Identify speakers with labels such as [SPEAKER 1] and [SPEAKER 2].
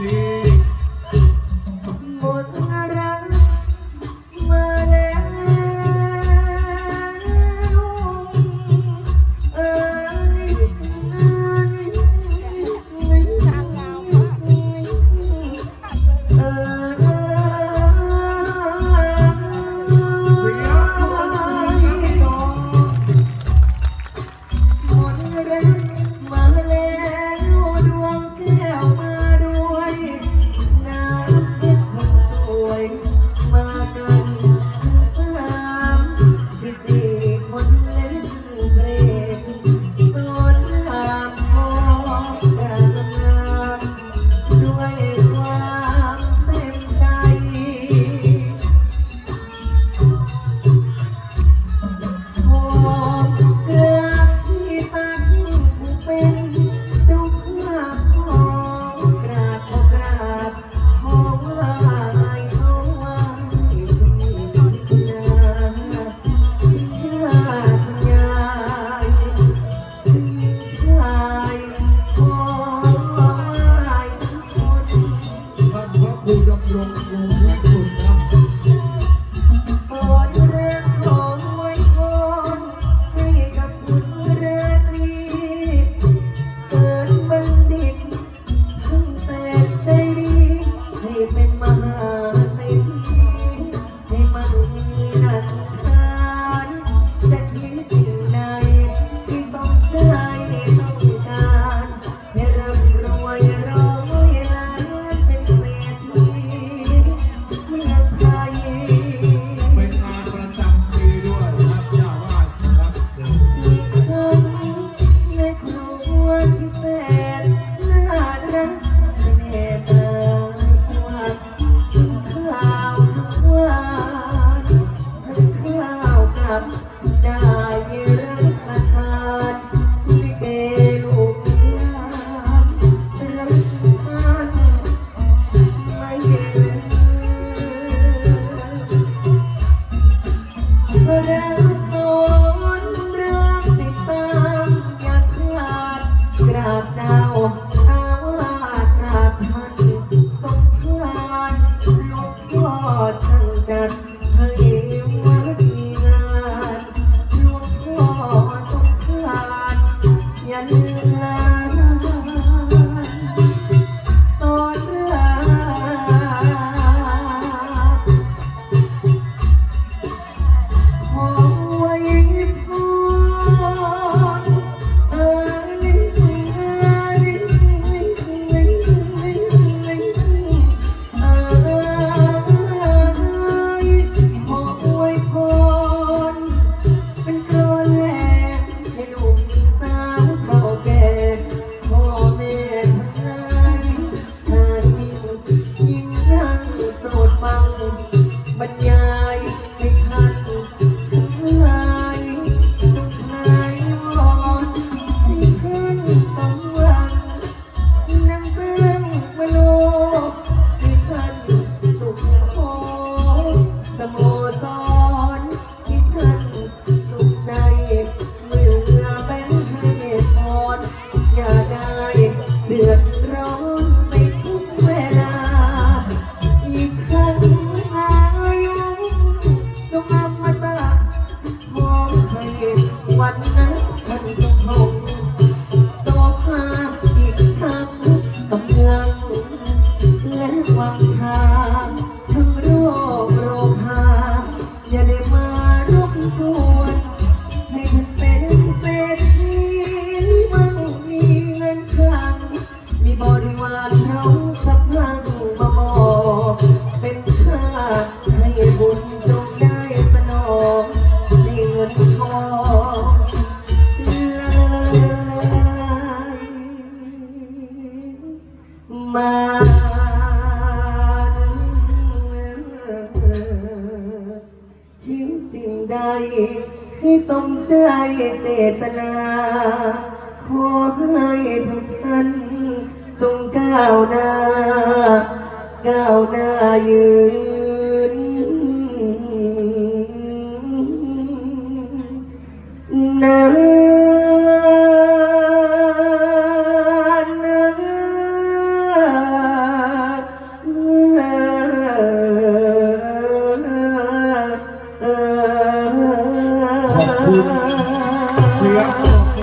[SPEAKER 1] Amen. กำลัง
[SPEAKER 2] และค
[SPEAKER 1] วามชาทั้งโรคโรคหาอย่าได้มารบกวนให้ฉันเป็นเศรษฐีมั่งมีเงินคลัง มีบริวารเราสัพพลังมาบอกเป็นข้าให้บุญจง มาคิดสิ่งใดให้สมใจเจตนา ขอให้ทุกท่านจงก้าวหน้า ก้าวหน้ายืน
[SPEAKER 2] เสียง